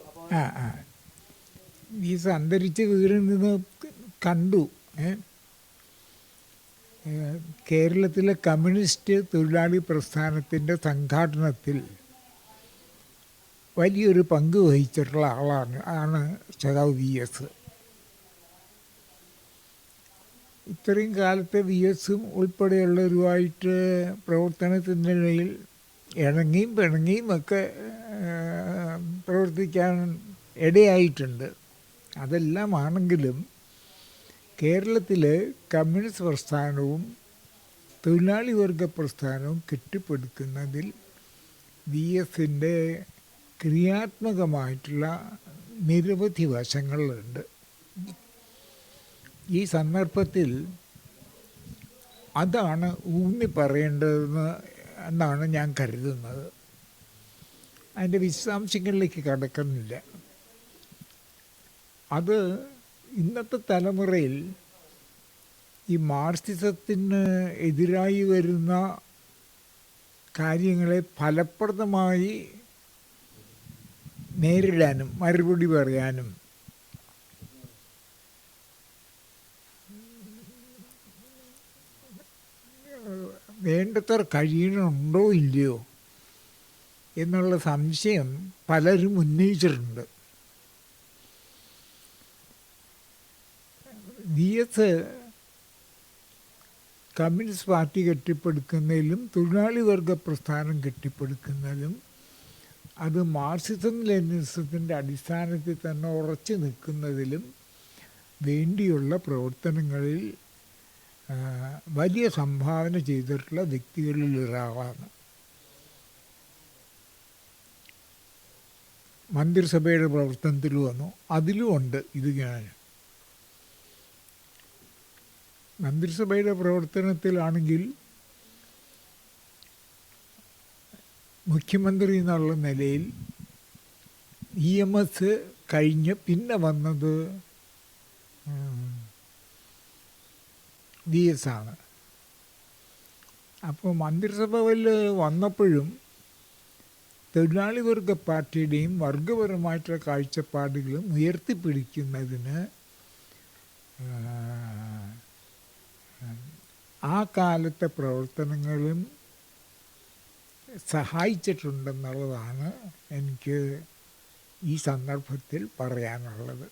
അപ്പോൾ ആ V S അന്തരിച്ച് വീടിൽ നിന്ന് കണ്ടു. കേരളത്തിലെ കമ്മ്യൂണിസ്റ്റ് തൊഴിലാളി പ്രസ്ഥാനത്തിന്റെ സംഘാടനത്തിൽ വലിയൊരു പങ്ക് വഹിച്ചിട്ടുള്ള ആളാണ് ആണ് സഖാവ് വി എസ് ഇത്രയും കാലത്തെ വി എസും ഉൾപ്പെടെയുള്ളവരുമായിട്ട് പ്രവർത്തനത്തിന്റെ ഇടയിൽ ഇണങ്ങിയും പിണങ്ങിയും ഒക്കെ പ്രവർത്തിക്കാൻ ഇടയായിട്ടുണ്ട്. അതെല്ലാം ആണെങ്കിലും കേരളത്തിലെ കമ്മ്യൂണിസ്റ്റ് പ്രസ്ഥാനവും തൊഴിലാളി വർഗ പ്രസ്ഥാനവും കെട്ടിപ്പടുക്കുന്നതിൽ വി എസിന്റെ ക്രിയാത്മകമായിട്ടുള്ള നിരവധി വശങ്ങളുണ്ട്. ഈ സന്ദർഭത്തിൽ അതാണ് ഊന്നി പറയേണ്ടതെന്ന് എന്നാണ് ഞാൻ കരുതുന്നത്. അതിന്റെ വിശദാംശങ്ങളിലേക്ക് കടക്കുന്നില്ല. അത് ഇന്നത്തെ തലമുറയിൽ ഈ മാർക്സിസത്തിന് എതിരായി വരുന്ന കാര്യങ്ങളെ ഫലപ്രദമായി നേരിടാനും മറുപടി പറയാനും വേണ്ടത്ര കഴിയണമുണ്ടോ ഇല്ലയോ? എന്നുള്ള സംശയം പലരും ഉന്നയിച്ചിട്ടുണ്ട്. വി എസ് കമ്മ്യൂണിസ്റ്റ് പാർട്ടി കെട്ടിപ്പടുക്കുന്നതിലും തൊഴിലാളി വർഗ പ്രസ്ഥാനം കെട്ടിപ്പടുക്കുന്നതിലും അത് മാർക്സിസം ലെനിസത്തിന്റെ അടിസ്ഥാനത്തിൽ തന്നെ ഉറച്ചു നിൽക്കുന്നതിലും വേണ്ടിയുള്ള പ്രവർത്തനങ്ങളിൽ വലിയ സംഭാവന ചെയ്തിട്ടുള്ള വ്യക്തികളിൽ ഒരാളാണ്. മന്ത്രിസഭയുടെ പ്രവർത്തനത്തിൽ വന്നു. അതിലും ഉണ്ട് ഇത് ഞാൻ. മന്ത്രിസഭയുടെ പ്രവർത്തനത്തിലാണെങ്കിൽ മുഖ്യമന്ത്രി എന്നുള്ള നിലയിൽ ഇ എം എസ് കഴിഞ്ഞ് പിന്നെ വന്നത് വി എസ് ആണ്. അപ്പോൾ മന്ത്രിസഭയിൽ വന്നപ്പോഴും തൊഴിലാളി വർഗ പാർട്ടിയുടെയും വർഗപരമായിട്ടുള്ള കാഴ്ചപ്പാടുകളും ഉയർത്തിപ്പിടിക്കുന്നതിന് ആ, കാലത്തെ പ്രവർത്തനങ്ങളും സഹായിച്ചിട്ടുണ്ടെന്നുള്ളതാണ് എനിക്ക് ഈ സന്ദർഭത്തിൽ പറയാനുള്ളത്.